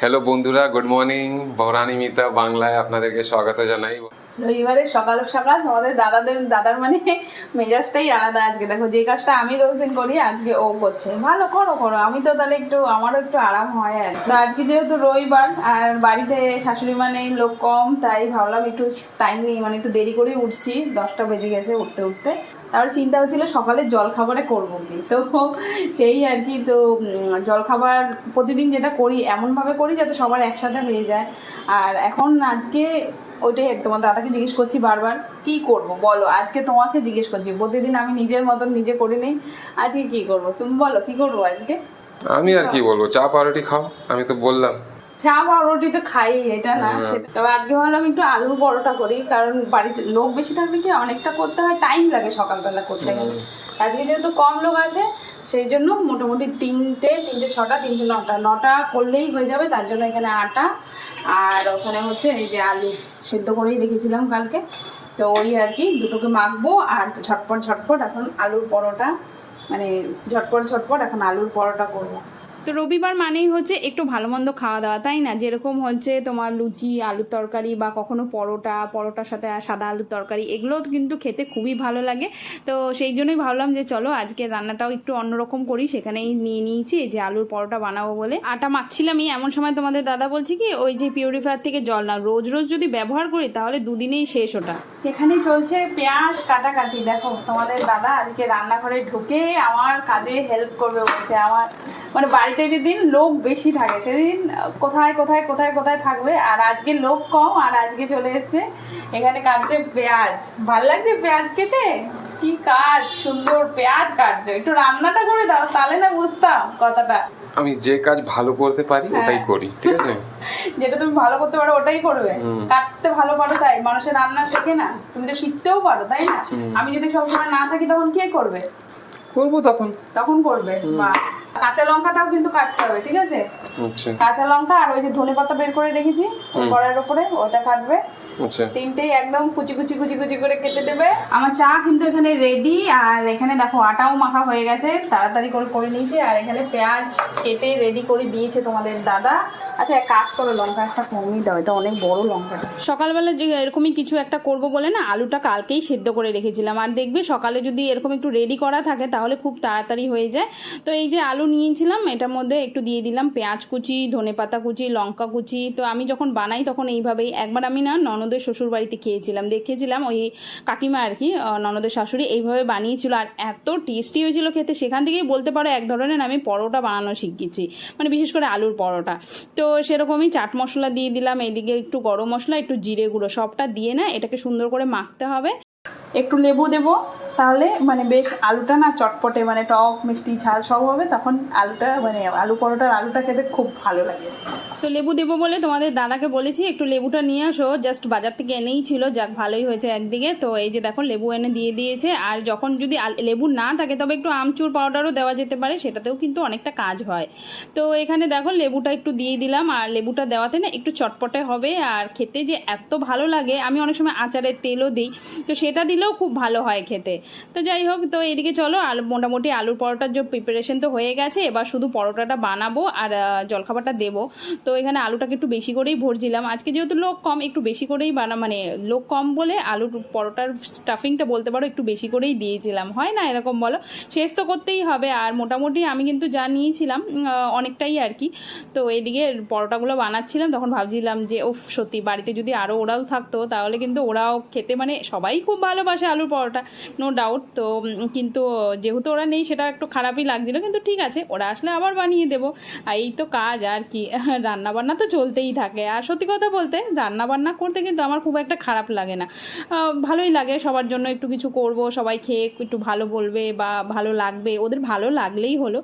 Hello বন্ধুরা good morning বৌরানি Mita বাংলায় আপনাদেরকে স্বাগত জানাই। রবিবারে সকাল সকাল তোমাদের দাদাদের, দাদার মানে মেজাজটাই আলাদা আজকে। দেখো, যে কাজটা আমি রোজ দিন করি, আজকে ও করছে। ভালো, করো করো। আমি তো তাহলে একটু, আমারও একটু আরাম হয় আর তো আজকে যেহেতু রবিবার, আর বাড়িতে শাশুড়ি মা নেই, লোক কম, তাই ভাবলাম একটু টাইম নিয়ে মানে একটু দেরি করেই উঠছি। দশটা বেজে গেছে উঠতে উঠতে। তারপর চিন্তা হচ্ছিল সকালে জল খাবারে করব কি? তো সেই আর কি, তো জলখাবার প্রতিদিন যেটা করি, এমনভাবে করি যাতে সবার একসাথে হয়ে যায়। আর এখন আজকে ওইটাই তোমার দাদাকে জিজ্ঞেস করছি বারবার, কি করব? বলো, আজকে তোমাকে জিজ্ঞেস করছি। প্রতিদিন আমি নিজের মতন নিজে করি নেই, আজকে কি করব? তুমি বলো, কি করব আজকে? আমি আর কি বলব, চা পাউরুটি খাও, আমি তো বললাম। চা বা রুটি তো খাই এটা না সেটা- তবে আজকে ভাবলাম একটু আলুর পরোটা করি কারণ বাড়িতে লোক বেশি থাকলে কি অনেকটা করতে হয় টাইম লাগে সকালবেলা করতে গেলে। আজকে যেহেতু কম লোক আছে সেই জন্য মোটামুটি তিনটে তিনটে ছটা তিনটে নটা। নটা করলেই হয়ে যাবে তার জন্য এখানে আটা আর ওখানে হচ্ছে এই যে আলু সেদ্ধ করেই রেখেছিলাম কালকে। তো ওই আর কি দুটোকে মাখবো আর ঝটপট ঝটপট এখন আলুর পরোটা মানে ঝটপট ঝটপট এখন আলুর পরোটা করব। তো রবিবার মানেই হচ্ছে একটু ভালো মন্দ খাওয়া দাওয়া, তাই না? যেরকম হচ্ছে তোমার লুচি, আলুর তরকারি বা কখনো পরোটা, পরোটার সাথে সাদা আলুর তরকারি এগুলো কিন্তু খেতে খুবই ভালো লাগে। তো সেই জন্যই ভাবলাম যে চলো আজকে রান্নাটাও একটু অন্যরকম করি, সেখানেই নিয়ে নিয়েছি যে আলুর পরোটা বানাবো বলে। আটা মাখছিলামই এমন সময় তোমাদের দাদা বলছি কি, ওই যে পিউরিফায়ার থেকে জল না রোজ রোজ যদি ব্যবহার করি তাহলে দুদিনেই শেষ ওটা। এখানে চলছে পেঁয়াজ কাটাকাটি, দেখো তোমাদের দাদা আজকে রান্নাঘরে ঢুকে আমার কাজে হেল্প করবে বলছে, আমার মানে বাড়িতে যেদিন লোক বেশি থাকে সেদিন কোথায় কোথায় কোথায় কোথায় থাকবে? আর আজকে লোক কম আর আজকে চলে এসছে এখানে কাটছে পেঁয়াজ। ভালো লাগছে পেঁয়াজ কেটে? কি কাজ সুন্দর পেঁয়াজ কাটছো। একটু রান্নাটা করে দাও তাহলে না বুঝতাম কথাটা। আমি যে কাজ ভালো করতে পারি ওটাই করি ঠিক আছে? যেটা তুমি ভালো করতে পারো ওটাই করবে। কাটতে ভালো পারো তাই মানুষের রান্না শেখে না। তুমি তো শিখতেও পারো তাই না? আমি যদি সবসময় না থাকি তখন কে করবে? করব তখন। তখন করবে বা কাঁচা লঙ্কাটাও কিন্তু কাটতে হবে ঠিক আছে? আচ্ছা। কাঁচা লঙ্কা আর ওই যে ধনে পাতা বের করে রেখেছি কড়াইয়ের উপরে ওটা কাটবে। আচ্ছা। তিনটেই একদম কুচি কুচি কুচি কুচি করে কেটে দেবে। আমার চা কিন্তু এখানে রেডি আর এখানে দেখো আটাও মাখা হয়ে গেছে তাড়াতাড়ি করে করে নিয়েছি আর এখানে পেঁয়াজ কেটে রেডি করে দিয়েছে তোমাদের দাদা। আচ্ছা এক কাজ করো লঙ্কা একটা কমই দাও এটা অনেক বড় লঙ্কাটা সকালবেলা যে এরকমই কিছু একটা করব বলে না আলুটা কালকেই সেদ্ধ করে রেখেছিলাম। আর দেখবে সকালে যদি এরকম একটু রেডি করা থাকে তাহলে খুব তাড়াতাড়ি হয়ে যায়। তো এই যে আলু নিয়েছিলাম, এটার মধ্যে একটু দিয়ে দিলাম পেঁয়াজ কুচি, ধনে পাতা কুচি, লঙ্কা কুচি। তো আমি যখন বানাই তখন এইভাবেই একবার আমি না ননদের শ্বশুর বাড়িতে খেয়েছিলাম, দেখেছিলাম ওই কাকিমা আর কি ননদের শাশুড়ি এইভাবে বানিয়েছিল। আর এত টেস্টি হয়েছিল খেতে, সেখান থেকেই বলতে পারো এক ধরনের আমি পরোটা বানানো শিখেছি মানে বিশেষ করে আলুর পরোটা। তো সেরকমই চাট মশলা দিয়ে দিলাম, এদিকে একটু গরম মশলা, একটু জিরে গুঁড়ো, সবটা দিয়ে না এটাকে সুন্দর করে মাখতে হবে। একটু লেবু দেবো তাহলে মানে বেশ আলুটা না চটপটে মানে টক, মিষ্টি, ঝাল সব হবে, তখন আলুটা মানে আলু পরোটার আলুটা খেতে খুব ভালো লাগে। তো লেবু দেবো বলে তোমাদের দাদাকে বলেছি, একটু লেবুটা নিয়ে আসো জাস্ট বাজার থেকে এনেই ছিল, যাক ভালোই হয়েছে একদিকে। তো এই যে দেখো, লেবু এনে দিয়ে দিয়েছে, আর যখন যদি লেবু না থাকে, তবে একটু আমচুর পাউডারও দেওয়া যেতে পারে, সেটাতেও কিন্তু অনেকটা কাজ হয়। তো এখানে দেখো, লেবুটা একটু দিয়ে দিলাম, আর লেবুটা দেওয়াতে না একটু চটপটে হবে, আর খেতে যে এত ভালো লাগে, আমি অনেক সময় আচারের তেলও দিই, তো সেটা দিলেও খুব ভালো হয় খেতে। তো যাই হোক, তো এদিকে চলো, আলু, মোটামুটি আলুর পরোটার যে প্রিপারেশন তো হয়ে গেছে, এবার শুধু পরোটাটা বানাবো আর জলখাবারটা দেবো। তো এখানে আলুটাকে একটু বেশি করেই ভরছিলাম। আজকে যেহেতু লোক কম, একটু বেশি করেই বানা মানে লোক কম বলে আলুর পরোটার স্টাফিংটা বলতে পারো, একটু বেশি করেই দিয়েছিলাম। হয় না এরকম বলো? শেষ তো করতেই হবে। আর মোটামুটি আমি কিন্তু যা নিয়েছিলাম অনেকটাই আর কি। তো এদিকে পরোটাগুলো বানাচ্ছিলাম, তখন ভাবছিলাম যে ও সত্যি বাড়িতে যদি আরও ওরাও থাকতো, তাহলে কিন্তু ওরাও খেতে মানে সবাই খুব ভালোবাসে আলুর পরোটা। নো ডাউট তো কিন্তু যেহেতু ওরা নেই, সেটা একটু খারাপই লাগছিল, কিন্তু ঠিক আছে, ওরা আসলে আবার বানিয়ে দেবো। আর এই তো কাজ, আর কি। রান্না বান্না তো চলতেই থাকে। আর সত্যি কথা বলতে রান্না বান্না করতে কিন্তু আমার খুব একটা খারাপ লাগে না। ভালোই লাগে, সবার জন্য একটু কিছু করব, সবাই খেয়ে একটু ভালো বলবে বা ভালো লাগবে, ওদের ভালো লাগলেই হলো।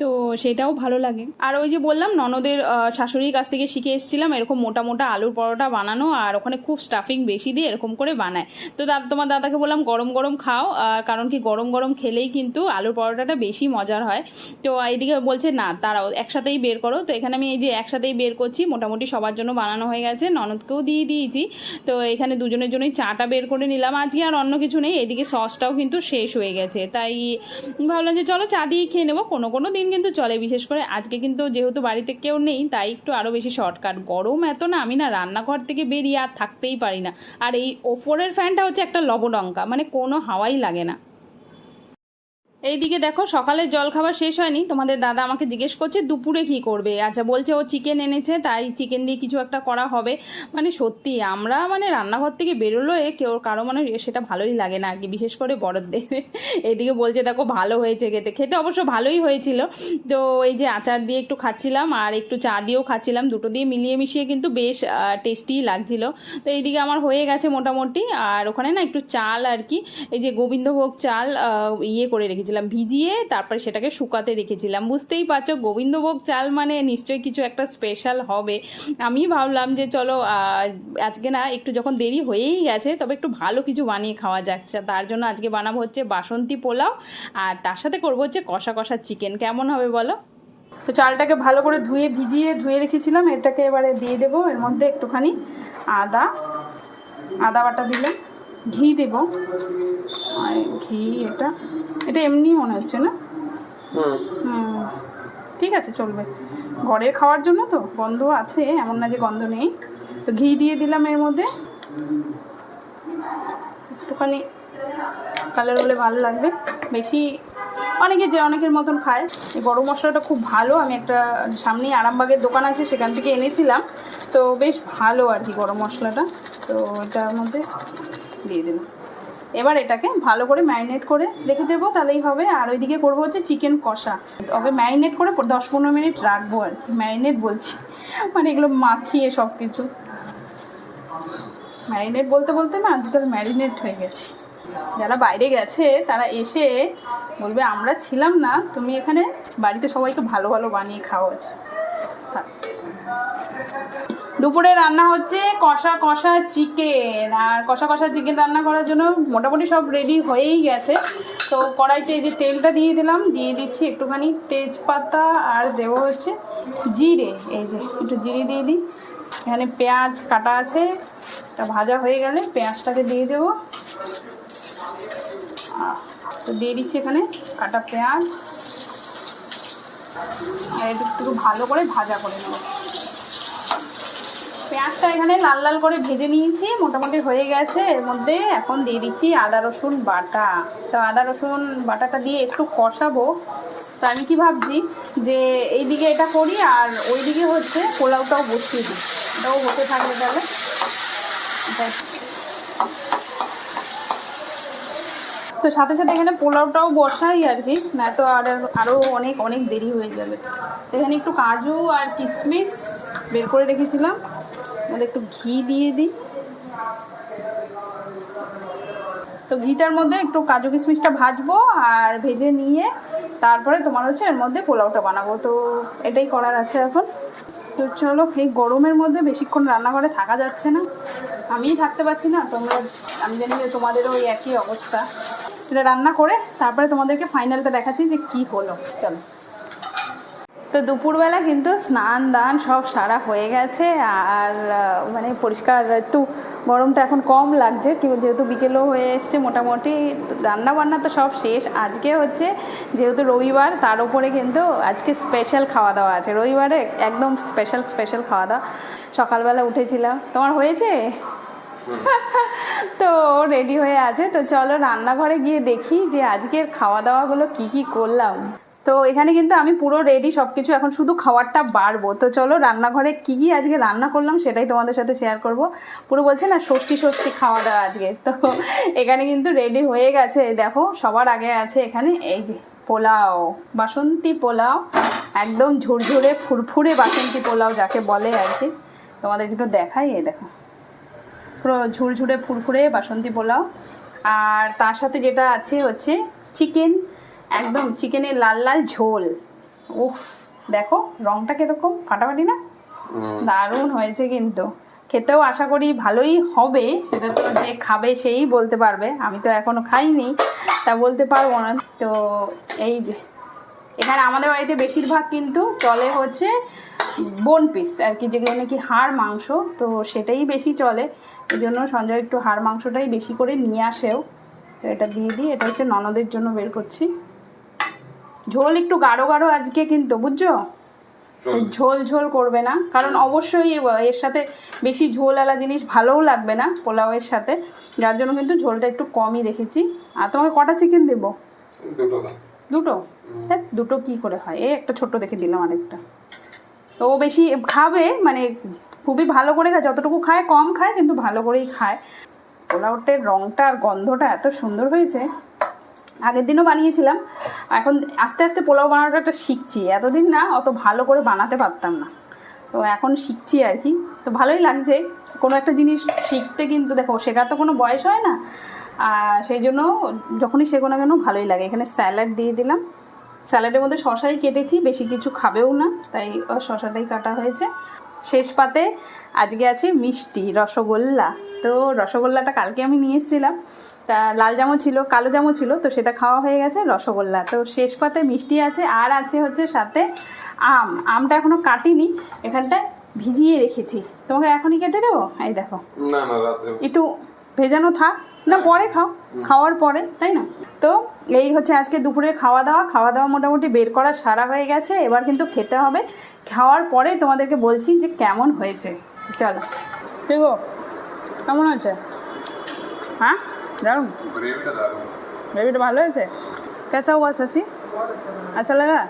তো, সেটাও ভালো লাগে। আর ওই যে বললাম, ননদের শাশুড়ির কাছ থেকে শিখে এসেছিলাম, এরকম মোটা মোটা আলুর পরোটা বানানো, আর ওখানে খুব স্টাফিং বেশি দিয়ে এরকম করে বানায়। তো তোমার দাদাকে বললাম, গরম গরম খাও আর কারণ কি গরম গরম খেলেই কিন্তু আলুর পরোটাটা বেশি মজার হয়। তো এইদিকে বলছে, না তারাও একসাথেই বের করো। তো এখানে আমি এই যে একসাথেই বের করছি, মোটামুটি সবার জন্য বানানো হয়ে গেছে, ননদকেও দিয়ে দিয়েছি। তো এখানে দুজনের জন্যই চাটা বের করে নিলাম আজকে, আর অন্য কিছু নেই, এদিকে সসটাও কিন্তু শেষ হয়ে গেছে। তাই ভাবলাম যে চলো চা দিয়ে খেয়ে নেব, কোনো কোনো দিন কিন্তু চলে, বিশেষ করে আজকে কিন্তু যেহেতু বাড়িতে কেউ নেই, তাই একটু আরও বেশি শর্টকাট। গরম এত না, আমি না রান্নাঘর থেকে বেরিয়ে আর থাকতেই পারি না। আর এই ওপরের ফ্যানটা হচ্ছে একটা লবডঙ্কা মানে কোনো হাওয়াই লাগে না। এইদিকে দেখো সকালের জলখাবার শেষ হয়নি। তোমাদের দাদা আমাকে জিজ্ঞেস করছে, দুপুরে কি করবে? আচ্ছা বলছে ও চিকেন এনেছে, তাই চিকেন দিয়ে কিছু একটা করা হবে। মানে সত্যি, আমরা মানে রান্নাঘর থেকে বেরোলে কেউ কারও মানে সেটা ভালোই লাগে না আর কি, বিশেষ করে বড়দের। এইদিকে বলছে, দেখো, ভালো হয়েছে খেতে। খেতে অবশ্য ভালোই হয়েছিল। তো এই যে আচার দিয়ে একটু খাচ্ছিলাম, আর একটু চা দিয়েও খাচ্ছিলাম, দুটো দিয়ে মিলিয়ে মিশিয়ে কিন্তু বেশ টেস্টি লাগছিল। তো এইদিকে আমার হয়ে গেছে মোটামুটি, আর ওখানে না একটু চাল আর কি, এই যে গোবিন্দভোগ চাল ইয়ে করে রেখেছিলাম, ভিজিয়ে তারপরে সেটাকে শুকাতে রেখেছিলাম। বুঝতেই পারছ, গোবিন্দভোগ চাল মানে নিশ্চয়ই কিছু একটা স্পেশাল হবে। আমি ভাবলাম যে চলো আজকে না একটু যখন দেরি হয়েই গেছে, তবে একটু ভালো কিছু বানিয়ে খাওয়া যাচ্ছে তার জন্য আজকে বানাবো হচ্ছে বাসন্তী পোলাও, আর তার সাথে করব হচ্ছে কষা কষা চিকেন কেমন হবে বলো? তো চালটাকে ভালো করে ধুয়ে, ভিজিয়ে ধুয়ে রেখেছিলাম, এটাকে এবারে দিয়ে দেবো। এর মধ্যে একটুখানি আদা আদা বাটা দিলাম। ঘি দেব। আর ঘি এটা এটা এমনি মনে হচ্ছে না? হুম। ঠিক আছে চলবে। ঘরে খাওয়ার জন্য তো গন্ধ আছে এমন না যে গন্ধ নেই। তো ঘি দিয়ে দিলাম এর মধ্যে। একটুখানি কালার হলে ভালো লাগবে। বেশি অনেকে যে অনেকের মতন খায়। এই গরম মশলাটা খুব ভালো। আমি একটা সামনেই আরামবাগের দোকান আছে সেখান থেকে এনেছিলাম। তো বেশ ভালো আর কি গরম মশলাটা। তো এটার মধ্যে দিয়ে দিলাম এবার এটাকে ভালো করে ম্যারিনেট করে রেখে দেবো, তাহলেই হবে। আর ওইদিকে করব হচ্ছে চিকেন কষা। তবে ম্যারিনেট করে দশ পনেরো মিনিট রাখব আর ম্যারিনেট বলছি। মানে এগুলো মাখিয়ে সব কিছু ম্যারিনেট বলতে বলতে না আজকাল ম্যারিনেট হয়ে গেছে। যারা বাইরে গেছে, তারা এসে বলবে, আমরা ছিলাম না। তুমি এখানে বাড়িতে সবাইকে ভালো ভালো বানিয়ে খাওয়াচ্ছ। দুপুরে রান্না হচ্ছে কষা কষা চিকেন আর কষা কষা চিকেন রান্না করার জন্য মোটামুটি সব রেডি হয়েই গেছে। তো কড়াইতে এই যে তেলটা দিয়ে দিলাম, দিয়ে দিচ্ছি একটুখানি তেজপাতা আর দেবো হচ্ছে জিরে। এই যে একটু জিরে দিয়ে দিই। এখানে পেঁয়াজ কাটা আছে, এটা ভাজা হয়ে গেলে পেঁয়াজটাকে দিয়ে দেবো। তো দিয়ে দিচ্ছি এখানে কাটা পেঁয়াজ। আর একটু ভালো করে ভাজা করে নেব। পেঁয়াজটা এখানে লাল লাল করে ভেজে নিয়েছি, মোটামুটি হয়ে গেছে। এর মধ্যে এখন দিয়ে দিচ্ছি আদা, রসুন, বাটা। তো আদা, রসুন, বাটাটা দিয়ে একটু কষাবো। তো আমি কি ভাবছি যে এইদিকে এটা করি আর ওইদিকে হচ্ছে পোলাওটাও বসিয়ে দিই। এটাও হতে থাকবে তাহলে। তো সাথে সাথে এখানে পোলাওটাও বসাই আর কি না তো আর আরও অনেক অনেক দেরি হয়ে যাবে। তো এখানে একটু কাজু আর কিশমিশ বের করে রেখেছিলাম। মানে একটু ঘি দিয়ে দিই। তো ঘিটার মধ্যে একটু কাজু কিশমিশটা ভাজবো আর ভেজে নিয়ে তারপরে তোমার হচ্ছে এর মধ্যে পোলাওটা বানাবো। তো এটাই করার আছে এখন। তো চলো, এই গরমের মধ্যে বেশিক্ষণ রান্নাঘরে থাকা যাচ্ছে না। আমিই থাকতে পারছি না, তোমরা, আমি জানি যে তোমাদেরও ওই একই অবস্থা। এটা রান্না করে তারপরে তোমাদেরকে ফাইনালটা দেখাচ্ছি যে কি হলো। চলো। তো দুপুরবেলা কিন্তু স্নান, দান সব সারা হয়ে গেছে। আর মানে পরিষ্কার একটু গরমটা এখন কম লাগছে যেহেতু বিকেলও হয়ে এসছে মোটামুটি। রান্না বান্না তো সব শেষ। আজকে হচ্ছে যেহেতু রবিবার, তার উপরে কিন্তু আজকে স্পেশাল খাওয়া দাওয়া আছে। রবিবারে একদম স্পেশাল স্পেশাল খাওয়া দাওয়া। সকালবেলা উঠেছিলাম। তোমার হয়েছে? তো রেডি হয়ে আছে। তো চলো রান্নাঘরে গিয়ে দেখি যে আজকের খাওয়া দাওয়াগুলো কি কি করলাম। তো এখানে কিন্তু আমি পুরো রেডি সব কিছু এখন শুধু খাবারটা বাড়বো। তো চলো, রান্নাঘরে কি কি আজকে রান্না করলাম সেটাই তোমাদের সাথে শেয়ার করব। পুরো বলছে না, ষষ্ঠী ষষ্ঠী খাওয়া দাওয়া আজকে। তো এখানে কিন্তু রেডি হয়ে গেছে। দেখো, সবার আগে আছে এখানে এই যে পোলাও, বাসন্তী পোলাও, একদম ঝুরঝুরে, ফুরফুরে বাসন্তী পোলাও যাকে বলে আর কি। তোমাদের একটু দেখাই, এই দেখো। পুরো ঝুরঝুরে, ফুরফুরে বাসন্তী পোলাও। আর তার সাথে যেটা আছে হচ্ছে চিকেন একদম চিকেনের লাল লাল ঝোল। উফ দেখো রংটা কীরকম? ফাটাফাটি না? দারুণ হয়েছে কিন্তু। খেতেও আশা করি ভালোই হবে সেটা তো যে খাবে সেই বলতে পারবে। আমি তো এখনও খাইনি তা বলতে পারব না। তো এই যে এখানে আমাদের বাড়িতে বেশিরভাগ কিন্তু চলে হচ্ছে বোন পিস আর কি যেগুলো নাকি হাড় মাংস তো সেটাই বেশি চলে। এই জন্য সঞ্জয় একটু হাড় মাংসটাই বেশি করে নিয়ে আসেও। তো এটা দিয়ে দিই এটা হচ্ছে ননদের জন্য বের করছি। ঝোল একটু গাঢ় গাঢ় আজকে কিন্তু বুঝছ? ঝোল। ঝোল করবে না কারণ অবশ্যই এর সাথে বেশি ঝোলওয়ালা জিনিস ভালোও লাগবে না পোলাওয়ের সাথে যার জন্য কিন্তু ঝোলটা একটু কমই রেখেছি। আর তোমাকে কটা চিকেন দেবো? দুটো। দুটো? হ্যাঁ দুটো কি করে হয়? এই একটা ছোট দেখে দিলাম আরেকটা। তো ও বেশি খাবে মানে খুবই ভালো করে খায় যতটুকু খায় কম খায় কিন্তু ভালো করেই খায়। পোলাওটের রঙটা আর গন্ধটা এত সুন্দর হয়েছে। আগের দিনও বানিয়েছিলাম। এখন আস্তে আস্তে পোলাও বানানোটা শিখছি। এতদিন না অত ভালো করে বানাতে পারতাম না। তো এখন শিখছি আর কি। তো ভালোই লাগছে। কোনো একটা জিনিস শিখতে কিন্তু দেখো, শেখার তো কোনো বয়স হয় না। আর সেই জন্য যখনই শেখো না কেন ভালোই লাগে। এখানে স্যালাড দিয়ে দিলাম। স্যালাডের মধ্যে শশাই কেটেছি, বেশি কিছু খাবেও না, তাই শশাটাই কাটা হয়েছে। শেষ পাতে আজকে আছে মিষ্টি, রসগোল্লা। তো রসগোল্লাটা কালকে আমি নিয়ে এসেছিলাম। তা লাল জামও ছিল কালো জামও ছিল তো সেটা খাওয়া হয়ে গেছে রসগোল্লা। তো শেষ পাতে মিষ্টি আছে আর আছে হচ্ছে সাথে আম। আমটা এখনও কাটিনি এখানটায় ভিজিয়ে রেখেছি। তোমাকে এখনই কেটে দেবো? এই দেখো। না না রাত্রে। একটু ভেজানো থাক। না পরে খাও। খাওয়ার পরে তাই না? তো এই হচ্ছে আজকে দুপুরে খাওয়া দাওয়া খাওয়া দাওয়া মোটামুটি বের করা সারা হয়ে গেছে এবার কিন্তু খেতে হবে। খাওয়ার পরে তোমাদেরকে বলছি যে কেমন হয়েছে। চলো। দেখো কেমন হয়েছে হ্যাঁ? দারুণ গ্রেভিটা ভালো হয়েছে? কেসা শশি? আচ্ছা লাগা?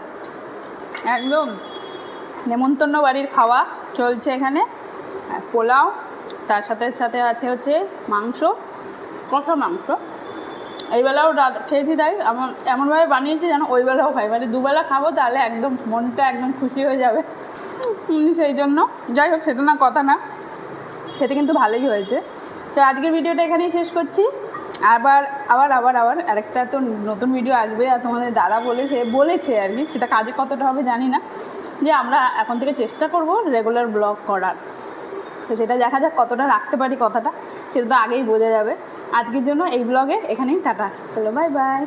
একদম। নেমন্তন্ন বাড়ির খাওয়া চলছে এখানে। পোলাও, তার সাথে সাথে আছে হচ্ছে মাংস, কষা মাংস। এই বেলাও রাত খেয়েছি তাই, এমন এমনভাবে বানিয়েছি যেন ওই বেলাও খাই মানে দুবেলা খাব তাহলে একদম মনটা একদম খুশি হয়ে যাবে। সেই জন্য। যাই হোক, সেটা না, কথা না। খেতে কিন্তু ভালোই হয়েছে। তো আজকের ভিডিওটা এখানেই শেষ করছি। আবার আবার আবার আবার আরেকটা তো নতুন ভিডিও আসবে আর তোমাদের দাদা বলেছে বলেছে আর কি, সেটা কাজে কতটা হবে জানি না, যে আমরা এখন থেকে চেষ্টা করব রেগুলার ব্লগ করার। তো সেটা দেখা যাক কতটা রাখতে পারি কথাটা, সেটা তো আগেই বোঝা যাবে। আজকের জন্য এই ব্লগে এখানেই, টাটা। চলো বাই বাই